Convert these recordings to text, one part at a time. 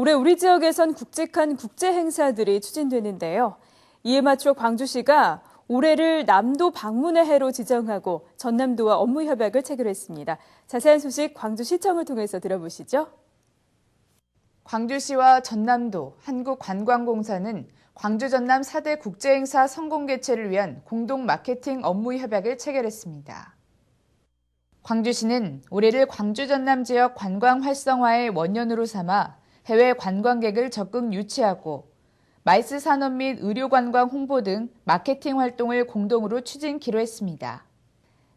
올해 우리 지역에선 굵직한 국제 행사들이 추진되는데요. 이에 맞춰 광주시가 올해를 남도 방문의 해로 지정하고 전남도와 업무 협약을 체결했습니다. 자세한 소식 광주시청을 통해서 들어보시죠. 광주시와 전남도 한국관광공사는 광주 전남 4대 국제행사 성공 개최를 위한 공동 마케팅 업무 협약을 체결했습니다. 광주시는 올해를 광주 전남 지역 관광 활성화의 원년으로 삼아 해외 관광객을 적극 유치하고 마이스 산업 및 의료 관광 홍보 등 마케팅 활동을 공동으로 추진키로 했습니다.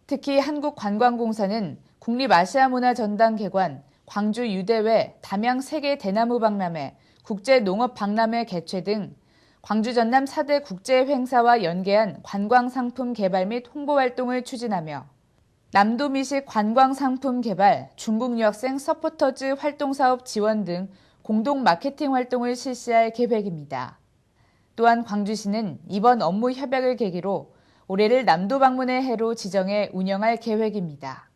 특히 한국관광공사는 국립아시아문화전당 개관, 광주 유대회, 담양 세계 대나무 박람회, 국제 농업 박람회 개최 등 광주 전남 4대 국제 행사와 연계한 관광 상품 개발 및 홍보 활동을 추진하며 남도 미식 관광 상품 개발, 중국 유학생 서포터즈 활동 사업 지원 등 공동 마케팅 활동을 실시할 계획입니다. 또한 광주시는 이번 업무 협약을 계기로 올해를 남도 방문의 해로 지정해 운영할 계획입니다.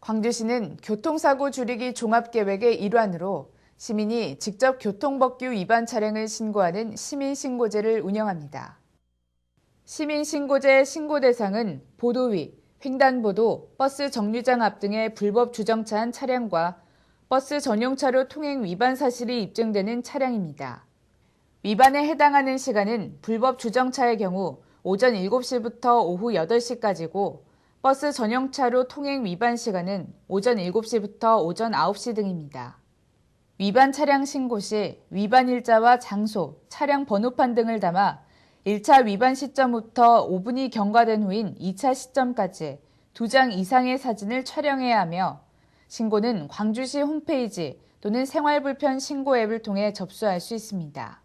광주시는 교통사고 줄이기 종합계획의 일환으로 시민이 직접 교통법규 위반 차량을 신고하는 시민신고제를 운영합니다. 시민신고제 신고 대상은 보도위, 횡단보도, 버스 정류장 앞 등의 불법 주정차한 차량과 버스 전용 차로 통행 위반 사실이 입증되는 차량입니다. 위반에 해당하는 시간은 불법 주정차의 경우 오전 7시부터 오후 8시까지고 버스 전용 차로 통행 위반 시간은 오전 7시부터 오전 9시 등입니다. 위반 차량 신고 시 위반 일자와 장소, 차량 번호판 등을 담아 1차 위반 시점부터 5분이 경과된 후인 2차 시점까지 2장 이상의 사진을 촬영해야 하며 신고는 광주시 홈페이지 또는 생활불편 신고 앱을 통해 접수할 수 있습니다.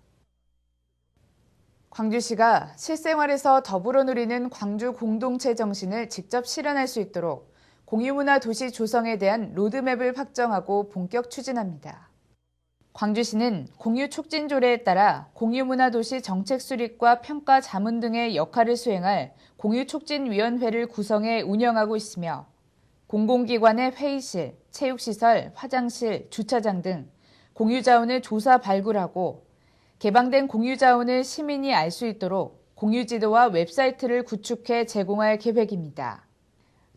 광주시가 실생활에서 더불어 누리는 광주 공동체 정신을 직접 실현할 수 있도록 공유문화 도시 조성에 대한 로드맵을 확정하고 본격 추진합니다. 광주시는 공유 촉진 조례에 따라 공유문화 도시 정책 수립과 평가 자문 등의 역할을 수행할 공유 촉진 위원회를 구성해 운영하고 있으며 공공기관의 회의실, 체육시설, 화장실, 주차장 등 공유자원을 조사 발굴하고 개방된 공유자원을 시민이 알 수 있도록 공유지도와 웹사이트를 구축해 제공할 계획입니다.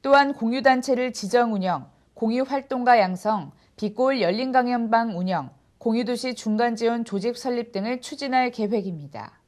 또한 공유단체를 지정 운영, 공유활동가 양성, 비골 열린강연방 운영, 공유도시 중간지원 조직 설립 등을 추진할 계획입니다.